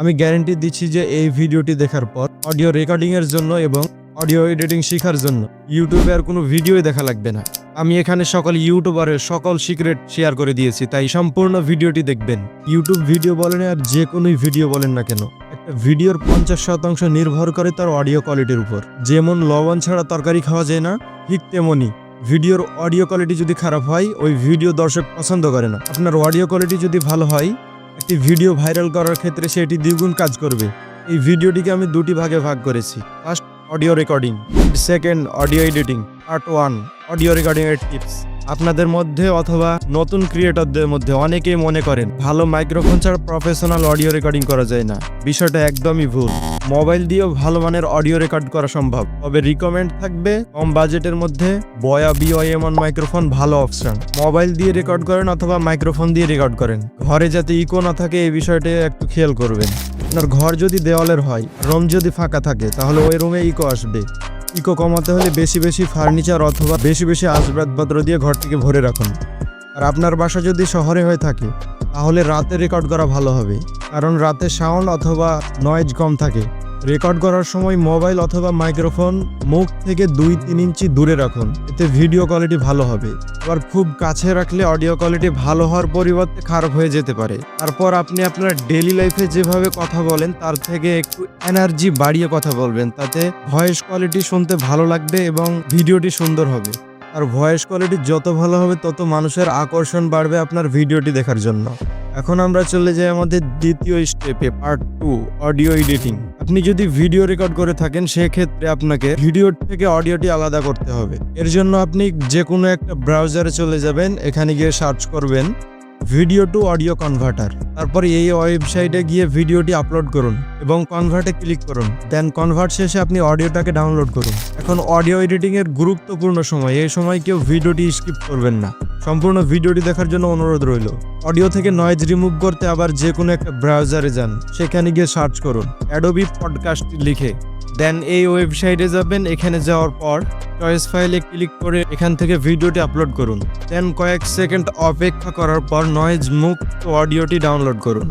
আমি গ্যারেন্টি দিচ্ছি যে এই ভিডিওটি দেখার পর অডিও রেকর্ডিং এর জন্য এবং অডিও এডিটিং শেখার জন্য ইউটিউবে আর কোনো ভিডিওই দেখা লাগবে না। আমি এখানে সকল ইউটিউবারের সকল সিক্রেট শেয়ার করে দিয়েছি, তাই সম্পূর্ণ ভিডিওটি দেখবেন। ইউটিউব ভিডিও বলেন আর যে কোনো ভিডিও বলেন না কেন, একটা ভিডিওর পঞ্চাশ শতাংশ নির্ভর করে তার অডিও কোয়ালিটির উপর। যেমন লবণ ছাড়া তরকারি খাওয়া যায় না, ঠিক তেমনই ভিডিওর অডিও কোয়ালিটি যদি খারাপ হয়, ওই ভিডিও দর্শক পছন্দ করে না। আপনার অডিও কোয়ালিটি যদি ভালো হয় একটি ভিডিও ভাইরাল করার ক্ষেত্রে সেটি দ্বিগুণ কাজ করবে। এই ভিডিওটিকে আমি দুটি ভাগে ভাগ করেছি। First, audio recording, second, audio editing, part one, audio recording এর টিপস। আপনাদের মধ্যে অথবা নতুন ক্রিয়েটরদের মধ্যে অনেকেই মনে করেন, ভালো মাইক্রোফোন ছাড়া প্রফেশনাল অডিও রেকর্ডিং করা যায় না। বিষয়টা একদমই ভুল। মোবাইল দিয়েও ভালো মানের অডিও রেকর্ড করা সম্ভব। তবে রিকমেন্ড থাকবে কম বাজেটের মধ্যে বয়া বিওএম অন মাইক্রোফোন ভালো অপশন মোবাইল দিয়ে রেকর্ড করেন অথবা মাইক্রোফোন দিয়ে রেকর্ড করেন। ঘরে যাতে ইকো না থাকে এই বিষয়টি একটু খেয়াল করবেন। আপনার ঘর যদি দেওয়ালের হয়, রুম যদি ফাঁকা থাকে, তাহলে ওই রুমে ইকো আসবে। ইকো কমাতে হলে বেশি বেশি ফার্নিচার অথবা বেশি বেশি আসবাবপত্র দিয়ে ঘরটিকে ভরে রাখুন। আর আপনার বাসা যদি শহরে হয়ে থাকে তাহলে রাতে রেকর্ড করা ভালো হবে। কারণ রাতে সাউন্ড অথবা নয়েজ কম থাকে। রেকর্ড করার সময় মোবাইল অথবা মাইক্রোফোন মুখ থেকে দুই তিন ইঞ্চি দূরে রাখুন। এতে ভিডিও কোয়ালিটি ভালো হবে। আবার খুব কাছে রাখলে অডিও কোয়ালিটি ভালো হওয়ার পরিবর্তে খারাপ হয়ে যেতে পারে। তারপর আপনি আপনার ডেলি লাইফে যেভাবে কথা বলেন, তার থেকে একটু এনার্জি বাড়িয়ে কথা বলবেন। তাতে ভয়েস কোয়ালিটি শুনতে ভালো লাগবে এবং ভিডিওটি সুন্দর হবে। আর ভয়েস কোয়ালিটি যত ভালো হবে, তত মানুষের আকর্ষণ বাড়বে আপনার ভিডিওটি দেখার জন্য। এখন আমরা চলে যাই আমাদের দ্বিতীয় স্টেপে পার্ট টু অডিও এডিটিং আপনি যদি ভিডিও রেকর্ড করে থাকেন, সেক্ষেত্রে আপনাকে ভিডিও থেকে অডিওটি আলাদা করতে হবে। এর জন্য আপনি যে কোনো একটা ব্রাউজারে চলে যাবেন, এখানে গিয়ে সার্চ করবেন। ভিডিও টু অডিও কনভার্টার তারপরে এই ওয়েবসাইটে গিয়ে ভিডিওটি আপলোড করুন এবং কনভার্টে ক্লিক করুন। দেন কনভার্ট শেষে আপনি অডিওটাকে ডাউনলোড করুন। এখন অডিও এডিটিং এর গুরুত্বপূর্ণ সময়। এই সময় কেউ ভিডিওটি স্কিপ করবেন না। সম্পূর্ণ ভিডিওটি দেখার জন্য অনুরোধ রইল। অডিও থেকে নয়েজ রিমুভ করতে আবার যে কোনো একটা ব্রাউজারে যান। সেখানে গিয়ে সার্চ করুন। অ্যাডোবি পডকাস্ট লিখে। দেন এই ওয়েবসাইটে যাবেন, এখানে যাওয়ার পর চয়েস ফাইলে ক্লিক করে এখান থেকে ভিডিওটি আপলোড করুন। দেন কয়েক সেকেন্ড অপেক্ষা করার পর নয়েজ মুক্ত অডিওটি ডাউনলোড করুন।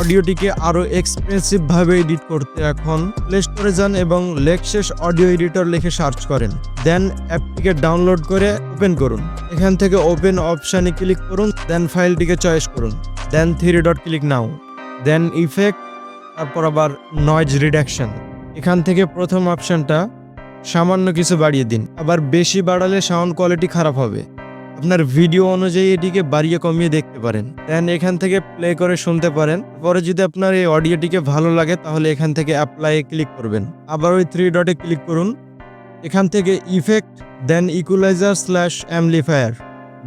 অডিওটিকে আরও এক্সপ্রেসিভভাবে এডিট করতে এখন প্লে স্টোরে যান এবং লেকশেষ অডিও এডিটর লিখে সার্চ করেন। দেন অ্যাপটিকে ডাউনলোড করে ওপেন করুন। এখান থেকে ওপেন অপশানে ক্লিক করুন দেন ফাইলটিকে চয়েস করুন। Then three dot click now then effect তারপর আবার নয়েজ রিডাকশন এখান থেকে প্রথম অপশানটা সামান্য কিছু বাড়িয়ে দিন। আবার বেশি বাড়ালে সাউন্ড কোয়ালিটি খারাপ হবে। আপনার ভিডিও অনুযায়ী এটিকে বাড়িয়ে কমিয়ে দেখতে পারেন। দেন এখান থেকে প্লে করে শুনতে পারেন। পরে যদি আপনার এই অডিওটিকে ভালো লাগে, তাহলে এখান থেকে অ্যাপ্লাই ক্লিক করবেন। আবার ওই থ্রি ডটে ক্লিক করুন। এখান থেকে ইফেক্ট দেন ইকুলাইজার স্ল্যাশ অ্যামলিফায়ার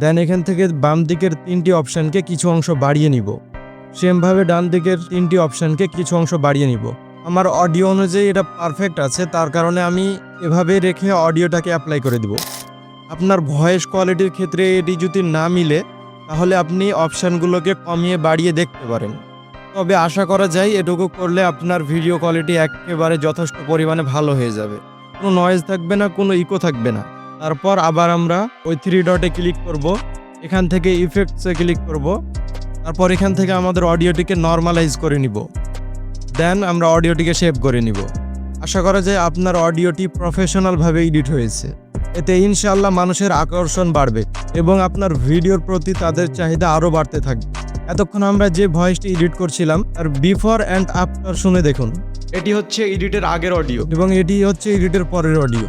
দেন এখান থেকে বাম দিকের তিনটি অপশানকে কিছু অংশ বাড়িয়ে নিব। সেমভাবে ডান দিকের তিনটি অপশানকে কিছু অংশ বাড়িয়ে নিব। আমার অডিও অনুযায়ী এটা পারফেক্ট আছে, তার কারণে আমি এভাবে রেখে অডিওটাকে অ্যাপ্লাই করে দিব। আপনার ভয়েস কোয়ালিটির ক্ষেত্রে এটি যদি না মিলে, তাহলে আপনি অপশানগুলোকে কমিয়ে বাড়িয়ে দেখতে পারেন। তবে আশা করা যায় এটুকু করলে আপনার ভিডিও কোয়ালিটি একেবারে যথেষ্ট পরিমাণে ভালো হয়ে যাবে। কোনো নয়েজ থাকবে না, কোনো ইকো থাকবে না। তারপর আবার আমরা ওই থ্রি ডটে ক্লিক করব। এখান থেকে ইফেক্টসে ক্লিক করব। তারপর এখান থেকে আমাদের অডিওটিকে নর্মালাইজ করে নিব। দেন আমরা অডিওটিকে সেভ করে নিব। আশা করা যায় আপনার অডিওটি প্রফেশনালভাবে এডিট হয়েছে। এতে ইনশাল্লাহ মানুষের আকর্ষণ বাড়বে এবং আপনার ভিডিওর প্রতি তাদের চাহিদা আরও বাড়তে থাকবে। এতক্ষণ আমরা যে ভয়েসটি এডিট করছিলাম তার বিফোর অ্যান্ড আফটার শুনে দেখুন। এটি হচ্ছে এডিটের আগের অডিও। এবং এটি হচ্ছে এডিটের পরের অডিও।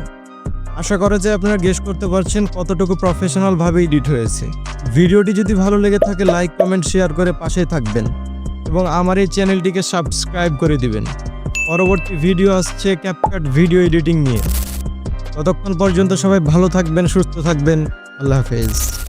আশা করা যায় আপনারা গেস করতে পারছেন কতটুকু প্রফেশনালভাবে এডিট হয়েছে। ভিডিওটি যদি ভালো লেগে থাকে লাইক কমেন্ট শেয়ার করে পাশে থাকবেন। এবং আমার এই চ্যানেলটিকে সাবস্ক্রাইব করে দিবেন। পরবর্তী ভিডিও আসছে ক্যাপকাট ভিডিও এডিটিং নিয়ে। ততক্ষণ পর্যন্ত সবাই ভালো থাকবেন, সুস্থ থাকবেন। আল্লাহ হাফেজ।